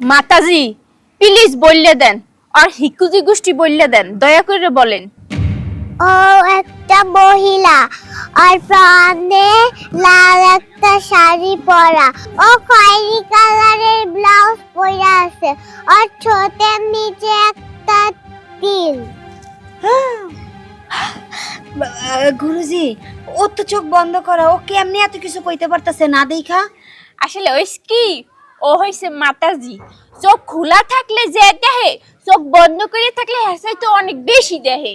মাতাজি please বললে দেন। আর হিকুজি গোষ্ঠী বললে দেন দয়া করে বলেন। ও একটা মহিলা আর প্রাণে লাল একটা শাড়ি পরা। ও খয়েরি কালারের ব্লাউজ পরা আছে আর ছোটের নিচে একটা তিল। গুরুজি ও তো চোখ বন্ধ করা ও কেমনি এত কিছু কইতে পারতাছে না দেখা। আসলে ওইস কি ও হইছে মাতাজি। চোখ খোলা থাকলে যে দেহে চোখ বন্ধ করে থাকলে হেসাই তো অনেক বেশি দেহে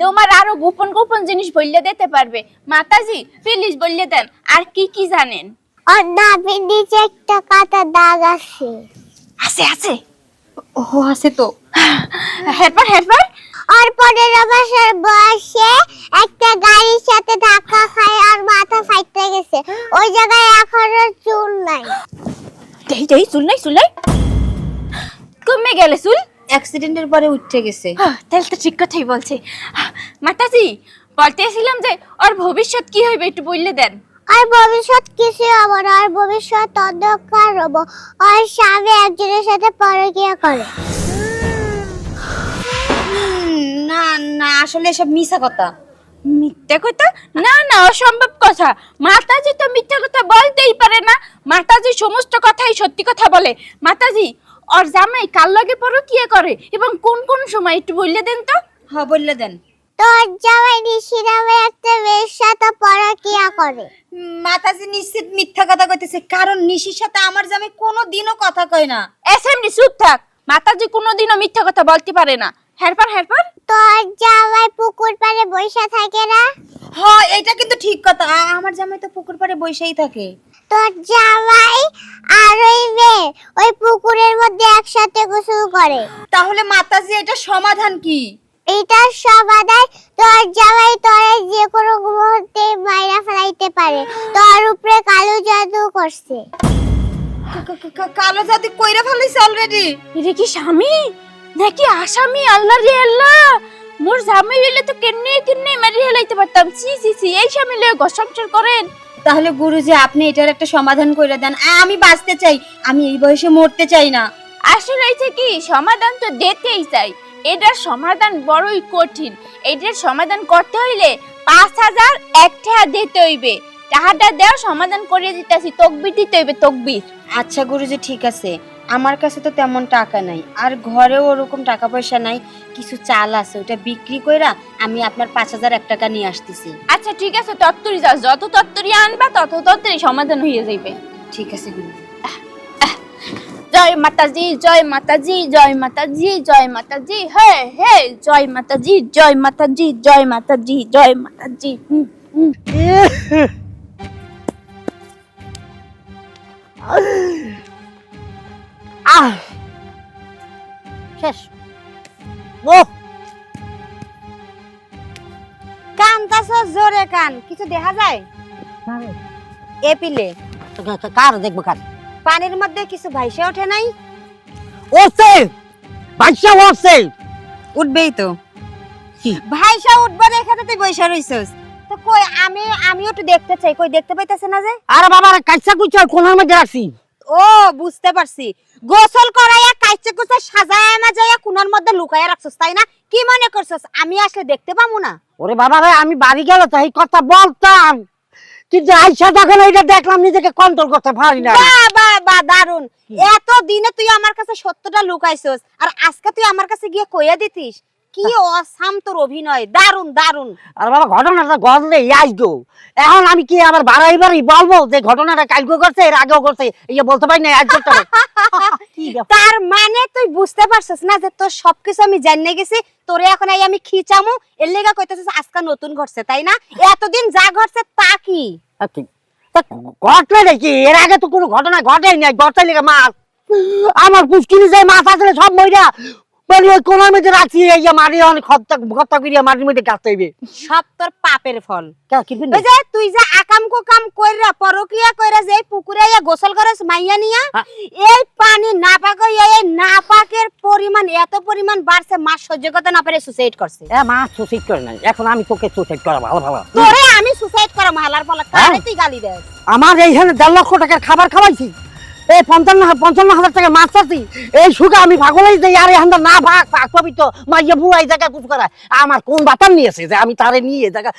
তোমার আরও গোপন গোপন জিনিস বললে দিতে পারবে। মাতাজি প্লিজ বললে দেন আর কি কি জানেন? আর নাভির নিচে একটা কাটা দাগ আছে। আছে আছে। ও আছে তো। হেরবার হেরবার আর পনেরো বছর বয়সে একটা গাড়ির সাথে ধাক্কা খায় আর মাথা ফাইটে গেছে। ওই জায়গায় এখনও চুল নাই। দেই দেই চুল নাই চুল নাই। কমে গেলে চুল। অ্যাক্সিডেন্টের পরে উঠে গেছে। তাহলে তো ঠিক কথাই বলছে। মাতাজি বলতেছিলাম যে ওর ভবিষ্যৎ কি হইবে একটু বললে দেন। আর ভবিষ্যৎ কিছু হব না আর ভবিষ্যৎ অন্ধকার হব। আর স্বামী একজনের সাথে পরকিয়া করে। না না আসলে এসব মিছা কথা। মিথ্যা কথা? না না অসম্ভব কথা। মাতাজি তো মিথ্যা কথা বলতেই পারে না। মাতাজি সমস্ত কথাই সত্যি কথা বলে। মাতাজি ওর জামাই কার লগে পরকিয়া করে? এবং কোন কোন সময় একটু বললে দেন তো? হ বললে দেন। তোর জামাই নিশি নামে একটা মেয়ের সাথে পরকিয়া করে। মাতাজি নিশ্চিত মিথ্যা কথা কইতেছে। কারণ নিশির সাথে আমার জামাই কোনো দিনও কথা কয় না। এসএমডি চুপ থাক। মাতাজি কোনোদিনও মিথ্যা কথা বলতে পারে না। হেরপার হেরপার। তোর জামাই পুকুর পাড়ে বসে থাকে না? হ এটা কিন্তু ঠিক কথা। আমার জামাই তো পুকুর পাড়ে বসেই থাকে। তোর জামাই আর ওই মেয়ে ওই পুকুরের মধ্যে একসাথে গোসল করে। তাহলে মাতাজি এটা সমাধান কি? এটার সমাধান। তোর জামাই তোরে যে কোনো মুহূর্তে মাইরা ফেলাইতে পারে। তোর উপরে কালো জাদু করছে। কালো জাতি কইরা ফেলাইছে অলরেডি এটা কি স্বামী? নাকি আসামি? আল্লাহ রে আল্লাহ! মোর জামাই হইলে তো কেনে কেনে মারি হেলাইতে পারতাম? সি সি সি এই স্বামী লয়ে ঘর সংসার করেন। তাহলে গুরুজি আপনি এটার একটা সমাধান করে দেন। আমি বাঁচতে চাই। আমি এই বয়সে মরতে চাই না। আসলে হয়েছে কি সমাধান তো দিতেই চাই। এটার সমাধান বড়ই কঠিন। এটার সমাধান করতে হইলে পাঁচ হাজার এক টাকা দিতে হইবে। টাকাটা দেওয়া সমাধান করে দিতেছি তকবির দিতে হইবে তকবির। আচ্ছা গুরুজি ঠিক আছে। আমার কাছে তো তেমন টাকা নাই। আর ঘরেও ওরকম টাকা পয়সা নাই কিছু চাল আছে ওটা বিক্রি কইরা আমি আপনার পাঁচ হাজার এক টাকা নিয়ে আসতেছি। আচ্ছা ঠিক আছে তত্তরি যাও। যত তত্তরি আনবা তত তত্তরি সমাধান হয়ে যাইবে। ঠিক আছে জয় মাতাজি জয় মাতাজি জয় মাতাজি জয় মাতাজি হে হে জয় মাতাজি জয় মাতাজি জয় মাতাজি জয় মাতাজি হুম, হুম। আহ! শেষ। ও কান তাছ জোরে কান। কিছু দেখা যায়? এপিলে। কার দেখব কার? পানির মধ্যে কিছু ভাইসে ওঠে নাই? ওসে বাচ্চা ওসে উঠবেই তো? ভাইসা উঠবে দেখে তো তুই বৈশা রইছস। তো কই আমি আমিও একটু দেখতে চাই। কই দেখতে পাইতেছে না যে? আরে বাবা কাইসা কুচা কোনার মধ্যে রাখছি ও বুঝতে পারছি। গোসল করাইয়া কাইচে কুচে সাজায়া মাজায়া কুনার মধ্যে লুকায়া রাখছস তাই না? কি মনে করছস? আমি আসলে দেখতে পাবো না? ওরে বাবা রে আমি বাড়ি গেলে তো এই কথা বলতাম। কিন্তু আইসা যখন এইটা দেখলাম নিজেকে কন্ট্রোল করতে পারি না বা বা দারুণ এত দিনে তুই আমার কাছে সত্যটা লুকাইছস আর আজকে তুই আমার কাছে গিয়ে কইয়া দিতিস কি অসাম তোর অভিনয় দারুণ দারুণ আর বাবা ঘটনাটা ঘটলে আইস গো। এখন আমি কি আবার বাড়াই বাড়ি বলব যে ঘটনাটা কালকে করছে এর আগেও করছে এই বলতে পারি না আজ করতে? তার মানে তুই বুঝতে পারছিস না যে তোর সবকিছু আমি জানিয়ে গেছি তোরে এখন এই আমি খিচামু এর লেগা কইতেছিস আজকে নতুন ঘটছে তাই না? এতদিন যা ঘটছে তা কি? ঘটলে নাকি এর আগে তো কোনো ঘটনা ঘটেই নাই ঘটতে লেগে মাছ। আমার পুষ্কিনি মাছ আসলে সব মইরা ওই কোনার মধ্যে রাখছি এই মারি অনেক হত্যা হত্যা করিয়া মাটির মধ্যে কাটতে হইবে সব তোর পাপের ফল। কে- কি বুঝলি? ওই যে তুই যে আকাম কুকাম কইরা পরকিয়া কইরা যে পুকুরে ইয়া গোসল করস মাইয়া নিয়া হ্যাঁ। এই পানি এই পরিমাণ এত পরিমাণ বাড়ছে মাছ সহ্য করতে না পারে সুসাইড করছে। এ মাছ সুসাইড করে নাই। এখন আমি তোকে সুসাইড করা ভালো ভালো। তোরে আমি সুসাইড করা মালার ফলে তুই গালি দেস। আমার এইখানে দেড় লক্ষ টাকার খাবার খাওয়াইছি। এই পঞ্চান্ন পঞ্চান্ন হাজার টাকা মাছ চাচ্ছি এই সুখে আমি পাগলাই যাই আরে হান্দা না ভাগ ভাগ পাবি তো মাইয়া বুড়াই জায়গা কুচ করা আমার কোন বাতান নিয়েছে যে আমি তারে নিয়ে এই জায়গা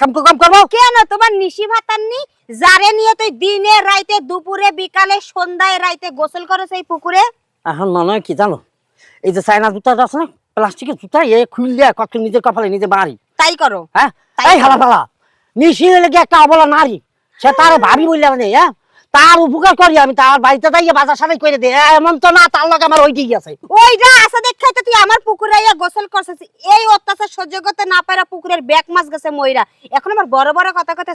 কাম কাম করব? কেন তোমার নিশি ভাতাননি যারে নিয়ে তুই দিনে রাইতে দুপুরে বিকালে সন্ধ্যায় রাইতে গোসল করো সেই পুকুরে? এখন মনে হয় কি জানো? এই যে চায়না জুতাটা আছে না প্লাস্টিকের জুতা এ খুললে কত নিজের কপালে নিজে মারি তাই করো। হ্যাঁ? তাই এই। হালা ফালা নিশিয়ে লেগে একটা অবলা নারী সে তার ভাবি বললে মানে হ্যাঁ? তার উপকার করি আমি তার বাড়িতে যাইয়ে বাজার সাথে করে দে। এমন তো না তার লগে আমার ওইটি আছে ওইটা আসা দেখাই তো তুই আমার পুকুরে আইয়া গোসল করছিস। এই অত্যাচার সহ্য করতে না পারা পুকুরের ব্যাক মাছ গেছে ময়রা। এখন আমার বড় বড় কথা কথা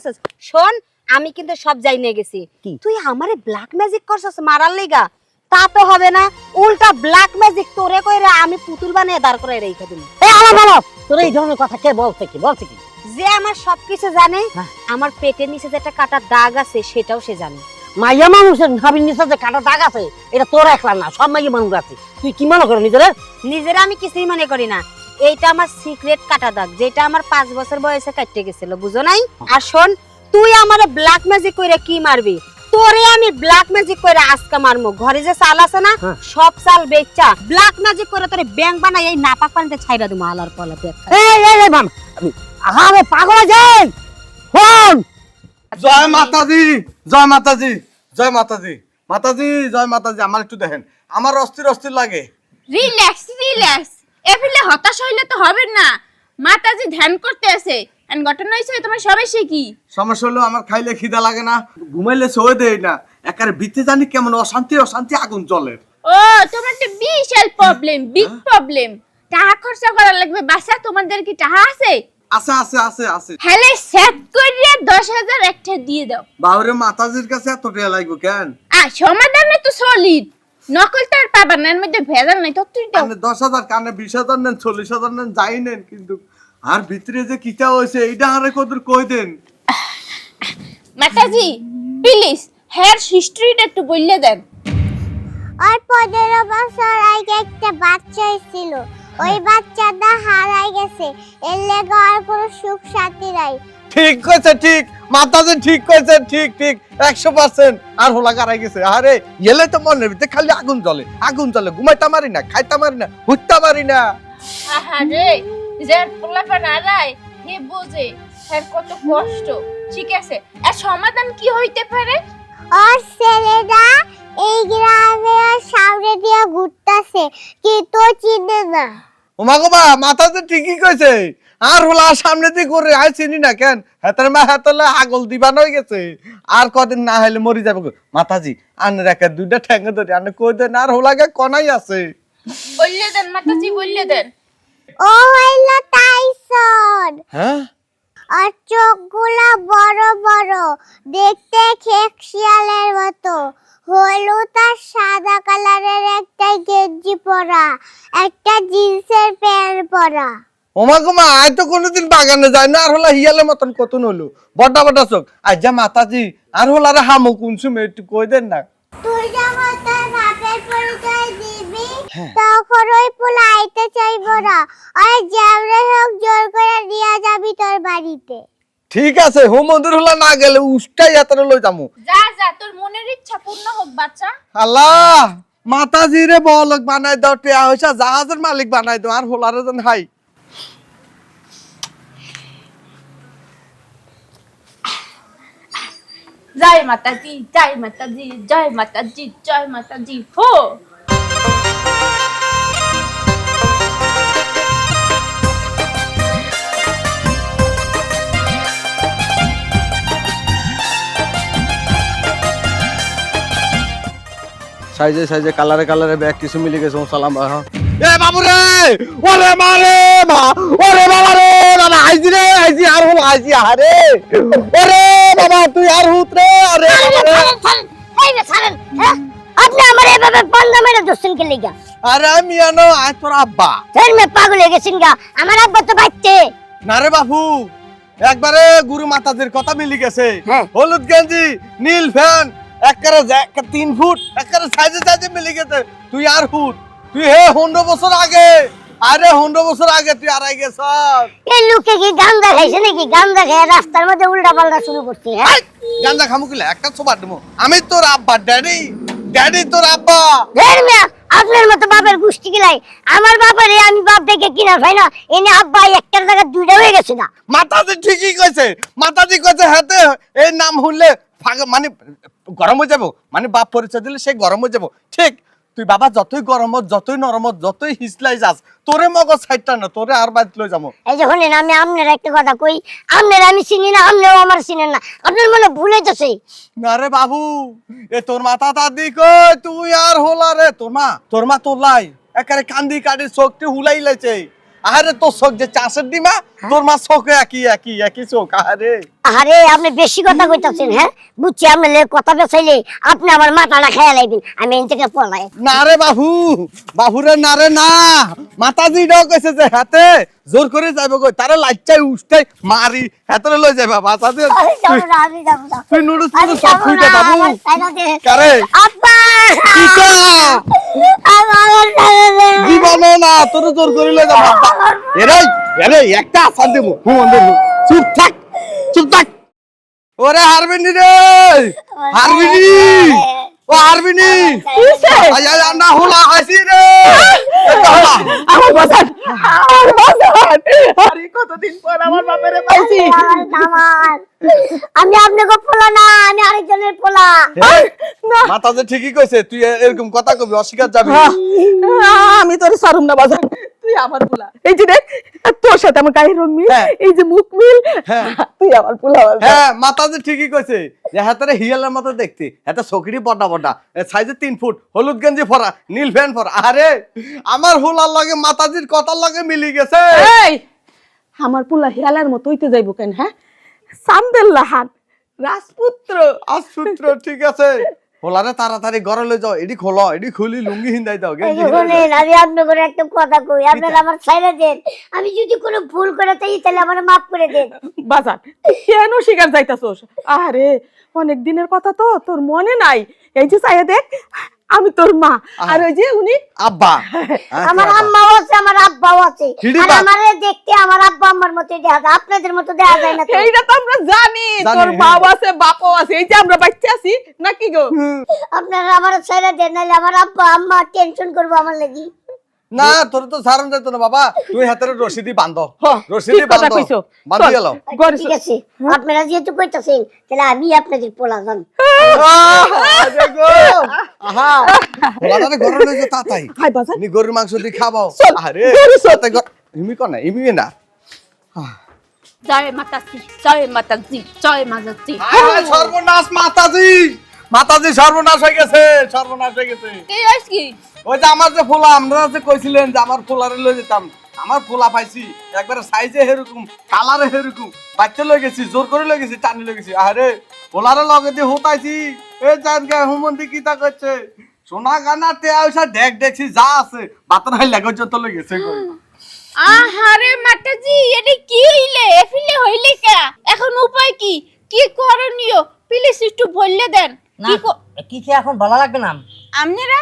শোন আমি কিন্তু সব যাই নিয়ে গেছি? তুই আমারে ব্ল্যাক ম্যাজিক করছিস মারার লিগা? তা তো হবে না। উল্টা ব্ল্যাক ম্যাজিক তোরে কইরা আমি পুতুল বানিয়ে দাঁড় করে রেখে দিল এই আলাপ আলাপ তোর এই ধরনের কথা কে বলছে কি? বলছে কি? যে আমার সবকিছু জানে হ্যাঁ। আমার পেটের নিচে যে একটা কাটা দাগ আছে সেটাও সে জানে। মাইয়া মানুষের ভাবির নিচে যে কাটা দাগ আছে এটা তোর একলা না সব মাইয়া মানুষ আছে। তুই কি মনে করো নিজের? নিজেরা আমি কিছুই মনে করি না। এইটা আমার সিক্রেট কাটা দাগ যেটা আমার পাঁচ বছর বয়সে কাটতে গেছিল বুঝো নাই? আর শোন তুই আমার ব্ল্যাক ম্যাজিক কইরা কি মারবি? তোরে আমি ব্ল্যাক ম্যাজিক করে আজকে মারমু। ঘরে যে চাল আছে না হ্যাঁ। সব চাল বেচা ব্ল্যাক ম্যাজিক করে তোরে ব্যাংক বানাই এই নাপাক পানিতে ছাইরা দিমু আলার পলা দেখ। এই এই এই মাম আমি আরে পাগল যাই! ফোন জয় মাতাজি জয় মাতাজি। জয় মাতাজি। মাতাজি জয় মাতাজি আমার একটু দেখেন। আমার অস্থির অস্থির লাগে। রিল্যাক্স রিল্যাক্স এফিলে হতাশ হইলে তো হবে না। মাতাজি ধ্যান করতে আছে। এন্ড ঘটনা হইছে তোমার সবাই সে কি? সমস্যা হলো আমার খাইলে খিদা লাগে না ঘুমাইলে সয়ে দেয় না। একারে ভিতরে জানি কেমন অশান্তি অশান্তি আগুন চলে ও তোমার তো বিশাল প্রবলেম বিগ প্রবলেম টাকা খরচা করা লাগবে বাসা তোমাদের কি টাকা আছে? আছে আছে আছে আছে। হ্যালে সেট করিয়ে দশ হাজার একটা দিয়ে দাও। বাবুরে মাতাজির কাছে এত টাকা লাগবে কেন? আর সমাধানে তো সলিড নকল তো আর পাবা না এর মধ্যে ভেজাল নাই তো তুই দাও। কানে দশ হাজার কানে বিশ হাজার নেন চল্লিশ হাজার নেন যাই নেন কিন্তু আর ভিতরে যে কিটা হয়েছে এইটা আরে কদর কই দেন? মাতাজি প্লিজ হেয়ার হিস্ট্রিটা একটু বললে দেন। আর পনেরো বছর আগে একটা বাচ্চা ছিল ওই বাচ্চাটা হারাই গেছে। এর লেগে আর কোনো সুখ শান্তি নাই। ঠিক কইছে ঠিক। মাতাজি ঠিক কইছে ঠিক ঠিক। একশো পার্সেন্ট আর হোলা কারাই গেছে। আরে এলে তো মনের ভিতরে খালি আগুন জ্বলে। আগুন জ্বলে ঘুমাইতে পারি না খাইতে পারি না উঠতে পারি না। আহারে যার পোলাপা নারায় হে বোঝে। হ্যাঁ কত কষ্ট। ঠিক আছে। এর সমাধান কি হইতে পারে? আর ছেলেটা এই গ্রামে আর সামনে দিয়ে ঘুরতেছে কিন্তু চিনে না। ওমা গো মা মাতাজি ঠিকই কইছে। আর হোলা সামনে দিয়ে করে আই চিনি না কেন? হাতের মা হাতলে আগল দিবান হয়ে গেছে। আর কদিন না হলে মরি যাবে গো। মাতাজি আনে রেখে দুইটা ঠ্যাঙ্গে ধরে আনে কই দেন আর হোলাকে কনাই আছে। বললে দেন মাতাজি বললে দেন। ও হইল টাইসন হ্যাঁ? আর চোখগুলা বড় বড়। দেখতে খেক শিয়ালের মতো। হলুদ আর সাদা কালারের একটা গেঞ্জি পরা একটা জিন্সের প্যান্ট পরা। ওমা গো মা আজ তো কোনোদিন বাগানে যায় না আর হোলা হিয়ালের মতন কতন হলো বড় বড় চোখ। আজ যা মাতাজি আর হোলারে হামু কোন সময় একটু কই দেন না। তুই পরিচয় দিবি তখন ওই পোলা আইতে চাইব না। হোক জোর করে নিয়ে যাবি তোর বাড়িতে। ঠিক আছে হোম মন্দির হোলা না গেলে উষ্টাই হাতের লই যামু। যা যা তোর মনের ইচ্ছা পূর্ণ হোক বাচ্চা। আল্লাহ মাতাজি রে বলক বানাই দাও টিয়া হইসা জাহাজের মালিক বানাই দাও আর হোলারে যেন হাই। জয় মাতাজি জয় মাতাজি জয় মাতাজি জয় মাতাজি হো। সাইজে সাইজে কালারে কালারে ব্যাগ কিছু মিলে গেছে সালাম এ বাবু রে ওরে মারে মা! ওরে বাবা রে বাবা আইজি রে আইজি আর হল আইজি আরে ওরে বাবা তুই আর হুত রে আরে বাবা রে। আপনি আমার এভাবে বন্ধ মেরে দোষেন কে লিগা? আরে আমি আনো আজ তোর আব্বা। ফের মে পাগল হয়ে গেছেন গা আমার আব্বা তো বাচ্চে। না রে বাবু একবারে গুরু মাতাজির কথা মিলি গেছে। হ্যাঁ। হলুদ গেঞ্জি নীল ফ্যান একবারে তিন ফুট একবারে সাইজে সাইজে মিলি গেছে। তুই আর হুট। তুই হে হুন্ডো বছর আগে আরে হুন্ডো বছর আগে তুই আড়াই গেছ এই লোকে কি গান্দা খাইছে নাকি? গান্দা খেয়ে রাস্তার মধ্যে উল্টা পাল্টা শুরু করছে হ্যাঁ? গান্দা খামু কিলা একটা সোবার দেবো। আমি তোর আব্বা ড্যাডি। ড্যাডি তোর আব্বা। ধের মিয়া আপনার মতো বাপের গোষ্ঠী গিলাই আমার বাপের আমি বাপ দেখে কিনা ভাই না। এনে আব্বা একটার জায়গা দুইটা হয়ে গেছে না। মাতাজি ঠিকই কইছে। মাতাজি কইছে হাতে এই নাম শুনলে মানে গরম হয়ে যাব মানে বাপ পরিচয় দিলে সে গরম হয়ে যাব। ঠিক তুই বাবা যতই গরমত যতই নরমত যতই হিসলাই যাস তোরে মগজ সাইডটা না তোরে আর বাদ লই যাব। এই যে শুনেন আমি আপনার একটা কথা কই আপনার আমি চিনি না আপনিও আমার চিনেন না আপনার মনে ভুল হইতেছে? না রে বাবু এ তোর মাথা দাদি কই তুই আর হোলা রে তোর মা তোর মা তোর লাই একারে কান্দি কাটি চোখটি হুলাই লাইছে। আরে তোর চোখ যে চাষের ডিমা তোর মা চোখে একই একই একই চোখ আরে আরে আপনি বেশি কথা কইতাছেন হ্যাঁ? বুঝছি আপনি কথা বেচাইলে আপনি আমার মাথাটা খেয়া লাইবেন আমি এন থেকে পলাই। না রে বাবু বাবু রে না রে না। মাতাজি ডাও কইছে যে হাতে জোর করে যাইব কই? তারে লাইচাই উঠতে মারি হাতে লই যাইবা মাতাজি। আমি যাব না আমি যাব না। তুই আমি নুডলস সব না, বাবু। আমার দে। কারে? আব্বা! আমার দে। জীবনে না তোর জোর করিলে এরে এরে একটা আসার দেবো। হুম দেবো চুপ থাক চুপ থাক। ওরে হারবিনি রে হারবিনি! ও হারবিনি আয় আয় না হোলা হাসি রে আমার বাজার আমার বাজার আরে কতদিন পর আমার বাপেরে পাইছি আমি আপনাকে পোলা না আমি আরেকজনের পোলা। মাতা যে ঠিকই কইছে তুই এরকম কথা কবি অস্বীকার যাবি। আমি তোর সারুম না বাজার। আমার পোলা। এই যে দেখ তোর সাথে আমার গায়ের রং মিল হ্যাঁ। এই যে মুখ মিল হ্যাঁ। তুই আমার পোলা হ্যাঁ মাতাজে ঠিকই কইছে যে হাতারে হিয়ালের মতো দেখতে এটা চকরি বড্ডা বড্ডা সাইজে তিন ফুট হলুদ গেঞ্জি পরা নীল প্যান্ট পরা। আরে আমার হুলার লগে মাতাজির কথার লগে মিলি গেছে। এই আমার পোলা হিয়ালার মতো হইতে যাইব কেন হ্যাঁ? সান্দেল লাহান রাজপুত্র। আসূত্র ঠিক আছে। হোলারে তাড়াতাড়ি ঘরে লই যাও এডি খোলো এডি খুলি লুঙ্গি হিন্দাই দাও। শুনেন আমি আপনাকে একটা কথা কই আপনি আমার ছাইরা দেন। আমি যদি কোনো ভুল করে তাই তাহলে আমার মাফ করে দেন। বাজার কেন শিকার যাইতাছস? আরে অনেক দিনের কথা তো তোর মনে নাই। এই যে চাইয়া দেখ আমি তোর মা আর ওই যে উনি আব্বা আচ্ছা, আমার। আম্মাও আছে আমার আব্বাও আছে আর। আমারে দেখতে আমার আব্বা আমার মতো দেখা যায় আপনাদের মতো দেখা যায় না তো। এইটা তো আমরা জানি তোর হ্যাঁ। বাবা আছে বাপও আছে এই যে আমরা বাচ্চা আছি নাকি গো আপনারা আমার ছেলে দেন নাহলে আমার আব্বা আম্মা টেনশন করব আমার লাগি না তোর তো সারন যাইতো না বাবা। তুই হাতের রশিদি বান্ধ। হ্যাঁ, রশিদি ঠিক কথা বান্ধ। কইছো। বান্ধি। গেল গড়ে ঠিক আছে। আপনারা যেহেতু কইতাছেন তাহলে আমি আপনাদের পোলা যান আহা হোলারে ঘরে লই যাও তাতাই। হাই বাজার নি গরুর মাংস দি খাবাও আরে। তাতে ইমি কোন? না। ইমি না জয় মাতাজি জয় মাতাজি জয় মাতাজি। আয় সর্বনাশ মাতাজি! মাতাজি সর্বনাশ হয়ে গেছে সর্বনাশ হয়ে গেছে। কি হইছ কি? ওই যে আমার যে ফোলা আমরা যে কইছিলেন যে আমার ফোলারে লই যেতাম আমার ফুলা পাইছি একবারে সাইজে হেরকম কালারে হেরকম বাচ্চা লই গেছি জোর করে লই গেছি টানি লই গেছি। আরে ফোলারে লগে দিয়ে হতাইছি এ জান গে হুমন্দি কিতা করছে? সোনা গানা তে আইসা দেখ দেখছি যা আছে বাতর হাই লাগো যত লই গেছে কই আহারে মাতাজি এটা কি হইলে? এফিলে হইলে কে? এখন উপায় কি? কি করণীয়? প্লিজ একটু বললে দেন। কি ক- কিছু এখন ভালো লাগবে না? আপনারা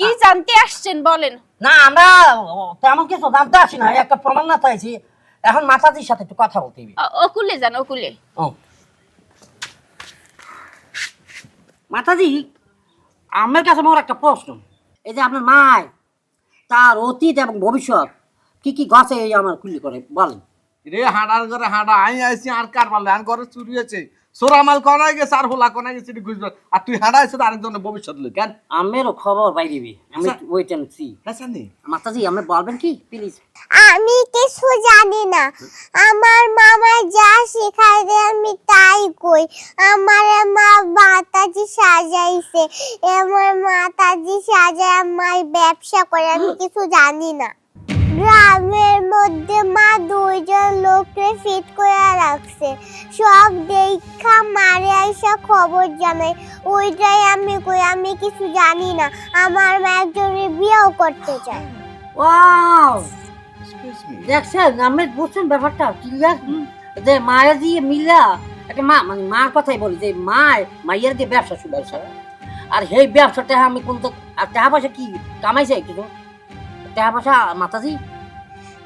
কি জানতে আসছেন বলেন। না আমরা তেমন কিছু জানতে আসি না একটা প্রমাণ না চাইছি এখন মাতাজির সাথে একটু কথা বলতে হবে। অকুলে যান অকুলে। মাতাজি আমার কাছে আমার একটা প্রশ্ন। এই যে আপনার মায় তার অতীত এবং ভবিষ্যৎ কি কি গছে এই আমার কুলি করে বলেন। রে হাঁড়ার ঘরে হাঁড়া আই আইছি আর কার পারলে আর ঘরে চুরি হয়েছে। সোরামাল কনাই গেছে আর হোলা কনাই গেছে গুজরাট। আর তুই আরেকজনের ভবিষ্যৎ লই কেন? আমেরও খবর বাইরিবি আমি। ওয়েট এন্ড সি মাতাজি আপনি বলবেন কি? প্লিজ আমি কিছু জানি না। আমার মামা যা শেখায় দেয় আমি তাই কই। আমার মা মাতাজি সাজাইছে। আমার মাতাজি সাজায় আমার ব্যবসা করে আমি কিছু জানি না। গ্রামের মধ্যে মা দুইজন লোককে ফিট করে রাখছে। সব দেখা মারে আইসা খবর জানাই ওইটাই আমি কই আমি কিছু জানি না। আমার মা একজনের বিয়েও করতে চায়। ওয়াও! দেখছেন আমি বুঝছেন ব্যাপারটা ক্লিয়ার? যে মায়ের দিয়ে মিলা একটা মা মানে মার কথাই বলি যে মায় মাইয়ের দিয়ে ব্যবসা শুরু ব্যবসা আর সেই ব্যবসাটা আমি কোন তো আর টাকা পয়সা কি কামাইছে কিছু? টাকা পয়সা মাতাজি?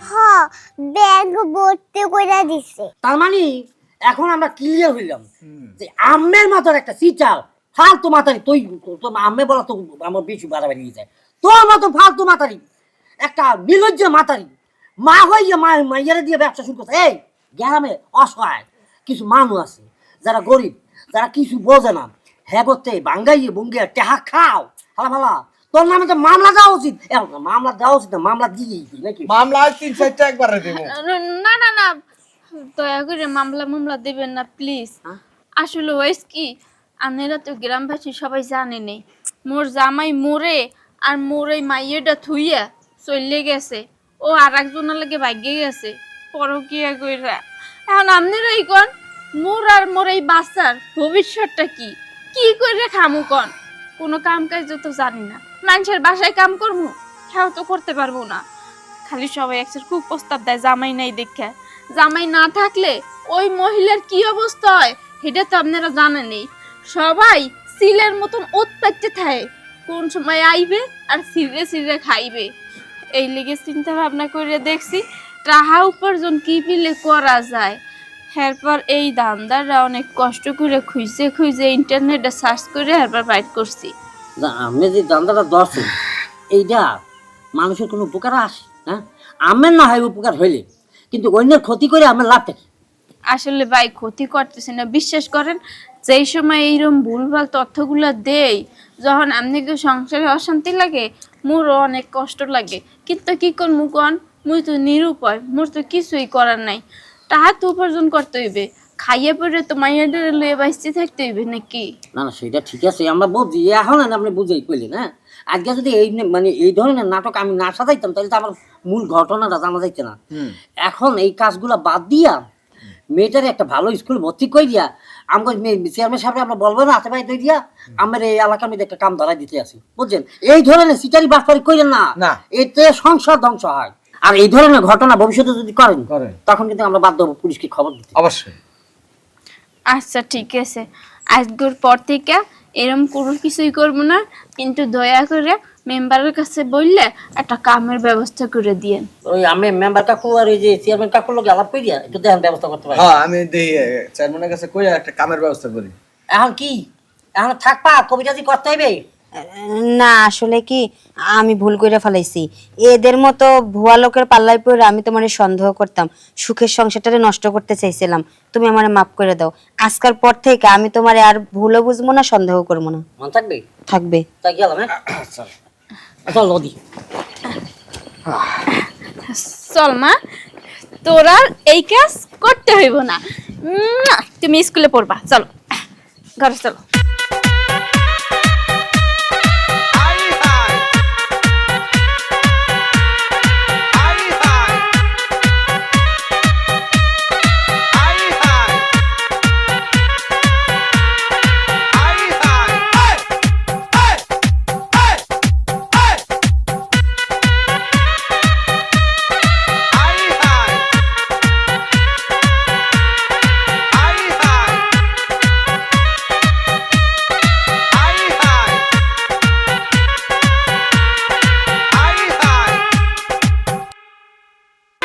হ ব্যাংক ভর্তি করে দিছে। তার মানে এখন আমরা ক্লিয়ার হইলাম যে আমের মতন একটা সিটার ফালতু মাতারি তুই তো আমি বলা তো আমার বেশি বাড়াবাড়ি হয়ে যায়। তোর মতো ফালতু মাতারি একটা নির্লজ্জ মাতারি মা হইয়া মা মাইয়ারে দিয়ে ব্যবসা শুরু করছে। এই গ্রামে অসহায় কিছু মানুষ আছে যারা গরিব যারা কিছু বোঝে না। হ্যাঁ করতে বাঙ্গাইয়ে বুঙ্গিয়ে টেহা খাও হালা ভালা তোর নামে তো মামলা দেওয়া উচিত। মামলা দেওয়া উচিত না মামলা দিয়ে নাকি? মামলা তিন চারটা একবারে দেবো। না না না দয়া করে মামলা মামলা দেবেন না প্লিজ হ্যাঁ? আসলে হয়েছে কি আপনারা তো গ্রামবাসী সবাই জানে নেই মোর জামাই মোরে আর মোর এই মাইয়েটা থুইয়া চলে গেছে। ও আর একজনের লাগে ভাগ্যে গেছে পরকিয়া কইরা। এখন আপনারাই কন মোর আর মোর এই বাচ্চার ভবিষ্যৎটা কি? কি করে খামু কন? কোনো কাম কাজ তো জানি না। মানুষের বাসায় কাম করব? হ্যাঁ তো করতে পারব না। খালি সবাই একসাথে খুব প্রস্তাব দেয় জামাই নাই দেখে। জামাই না থাকলে ওই মহিলার কি অবস্থা হয়, সেটা তো আপনারা জানেনই সবাই সিলের মতন উৎপাচ্ছে থাকে। কোন সময় আইবে আর সিরে সিরে খাইবে। এই লেগে চিন্তা ভাবনা করে দেখছি, টাহা উপার্জন কি পিলে করা যায়? এরপর এই দামদাররা অনেক কষ্ট করে খুঁজে খুঁজে ইন্টারনেটে সার্চ করে এরপর বাইট করছি। আপনি যে দান্দাটা ধরছেন এইটা মানুষের কোনো উপকার আসে হ্যাঁ? আমের না হয় উপকার হইলে, কিন্তু অন্যের ক্ষতি করে আমার লাভটা কি আসলে ভাই, ক্ষতি করতেছে না। বিশ্বাস করেন, যেই সময় এইরকম ভুলভাল তথ্যগুলো দেই, যখন আপনাকে সংসারে অশান্তি লাগে, মোরও অনেক কষ্ট লাগে। কিন্তু কি কর মুকন মুই তো নিরুপায়, মোর তো কিছুই করার নাই। তাহা তো উপার্জন করতে হইবে। খাইয়ে পরে তো মাইয়াদের লয়ে বাঁচতে থাকতে হইবে নাকি? না না সেটা ঠিক আছে আমরা বুঝি। এখন না আপনি বুঝেই কইলেন হ্যাঁ? আজকে যদি এই মানে এই ধরনের নাটক আমি না সাজাইতাম তাহলে তো আমার মূল ঘটনাটা জানা যাইতে না। এখন এই কাজগুলো বাদ দিয়া মেয়েটারে একটা ভালো স্কুল ভর্তি করে দিয়া আমাকে চেয়ারম্যান সাহেব আমরা বলব না হাতে পায়ে দিয়া আমার এই এলাকার মধ্যে একটা কাম ধরাই দিতে আসি বুঝছেন? এই ধরনের সিটারি বাসপারি করেন না। না। এতে সংসার ধ্বংস হয়। আর এই ধরনের ঘটনা ভবিষ্যতে যদি করেন করেন। তখন কিন্তু আমরা বাধ্য হব পুলিশকে খবর দিতে। অবশ্যই। আচ্ছা ঠিক আছে। আজকের পর থেকে এরম কোনো কিছুই করব না কিন্তু দয়া করে মেম্বারের কাছে বললে একটা কামের ব্যবস্থা করে দিয়েন। ওই আমি মেম্বার কাকু আর ওই যে চেয়ারম্যান কাকুর লোক আলাপ করিয়া একটু দেখেন ব্যবস্থা করতে পারি। হ্যাঁ আমি দেই চেয়ারম্যানের কাছে কই একটা কামের ব্যবস্থা করি। এখন কি? এখন থাকবা কবিতাজি করতে হইবে। না আসলে কি আমি ভুল করে ফেলাইছি। এদের মতো ভুয়া লোকের পাল্লায় পড়ে আমি তোমার সন্দেহ করতাম। সুখের সংসারটারে নষ্ট করতে চাইছিলাম। তুমি আমারে মাফ করে দাও। আজকাল পর থেকে আমি তোমারে আর ভুলও বুঝব না সন্দেহ করব না। মন থাকবে? থাকবে। হ্যাঁ? আচ্ছা চল মা। তোরা এই কাজ করতে হইব না। উম, তুমি স্কুলে পড়বা। চলো ঘরে চলো।